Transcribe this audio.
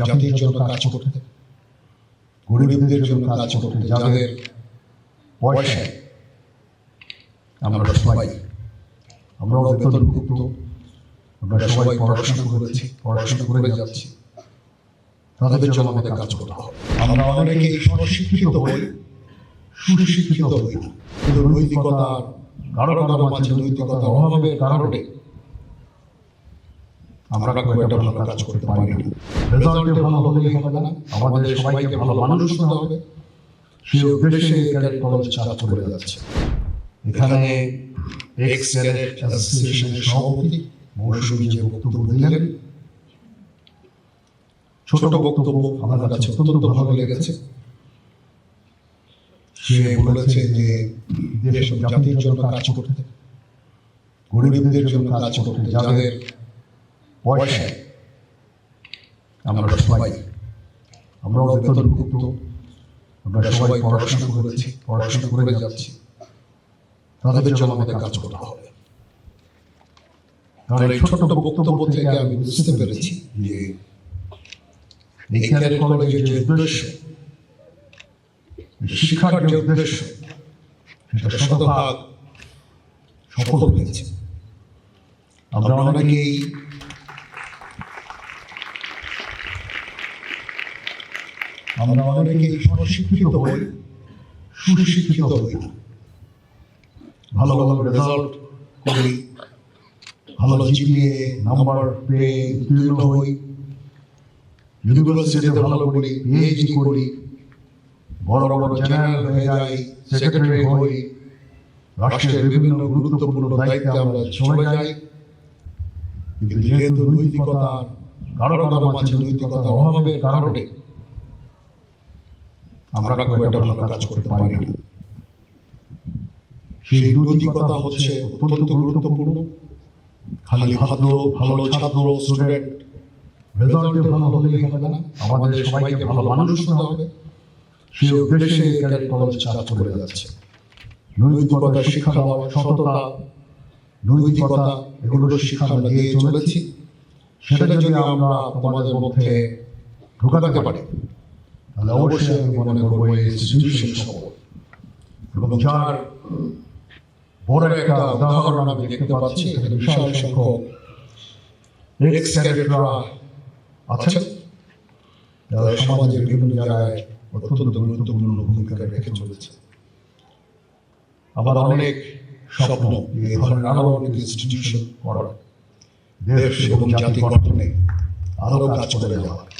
জাতির জন্য কাজ করতে গরিবদের জন্য কাজ করতে যাদের পয়সায় আমরা সবাই আমরাও বেতনভুক্ত আমরা সবাই পড়াশোনা করেছি পড়াশোনা করে যাচ্ছি। তাদের জন্য আমাদের কাজ করতে হবে। আমরা অনেকেই স্বশিক্ষিত হই সুশিক্ষিত হই। কিন্তু নৈতিকতা কারও কারও মাঝে নৈতিকতার অভাবের কারণে আমরা খুব একটা ভালো কাজ করতে পারি না। রেজাল্টে ভালো হলেই হবে না। আমাদের সবাইকে ভালো মানুষ হতে হবে। সেই উদ্দেশ্যে এই ক্যাডেট কলেজ করে যাচ্ছে। এখানে এক্স ক্যাডেট অ্যাসোসিয়েশনের সভাপতি মৌসুমী যে বক্তব্য দিলেন ছোট বক্তব্য আমার কাছে অত্যন্ত ভালো লেগেছে। সে বলেছে যে দেশ জাতির জন্য কাজ করতে গরিবদের জন্য কাজ করতে যাদের পয়সায় আমরা সবাই আমরাও বেতনভুক্ত আমরা সবাই পড়াশোনা করেছি পড়াশোনা করে যাচ্ছি। তাদের জন্য আমাদের কাজ করতে হবে। এই ছোট বক্তব্য থেকে আমি বুঝতে পেরেছি যে এখানে কলেজের যে উদ্দেশ্য শিক্ষার যে উদ্দেশ্য সেটা শতভাগ সফল হয়েছে। আমরা অনেকেই আমরা অনেকেই স্বশিক্ষিত হই সুশিক্ষিত হই। না ভালো ভালো রেজাল্ট করি ভালো জিপিএ নাম্বার পেয়ে উত্তীর্ণ হই। ইউনিভার্সিটিতে ভালো করি পিএইচডি করি বড় বড় জেনারেল হয়ে যাই সেক্রেটারি হই। রাষ্ট্রের বিভিন্ন গুরুত্বপূর্ণ দায়িত্বে আমরা চলে যাই। কিন্তু যেহেতু নৈতিকতা কারও কারও মাঝে নৈতিকতার অভাবের কারণে আমরা খুব একটা ভালো কাজ করতে পারি না। সেই নৈতিকতা হচ্ছে অত্যন্ত গুরুত্বপূর্ণ। খালি ভাদ্র ভালো ছাত্র স্টুডেন্ট রেজাল্টে ভালো হলেই হবে না। আমাদের সবাইকে ভালো মানুষ হতে হবে। সেই উদ্দেশ্যে ক্যাডেট কলেজ কাজ করে যাচ্ছে। নৈতিকতা শিক্ষা দেওয়া সততা নৈতিকতা এগুলো শিক্ষা আমরা দিয়ে চলেছি। সেটা যদি আমরা তোমাদের মধ্যে ঢোকাতে পারি। তাহলে অবশ্যই আমি মনে করব ইনস্টিটিউশন সফল এবং যার বড় একটা উদাহরণ আমি দেখতে পাচ্ছি এখানে বিশাল সংখ্যক এক্স আছেন। যারা সমাজের বিভিন্ন জায়গায় অত্যন্ত গুরুত্বপূর্ণ ভূমিকা রেখে চলেছে। আবার অনেক স্বপ্ন এই ধরনের আরও অনেক ইনস্টিটিউশন করার। দেশ এবং জাতি গঠনে আরও কাজ করে যাওয়ার।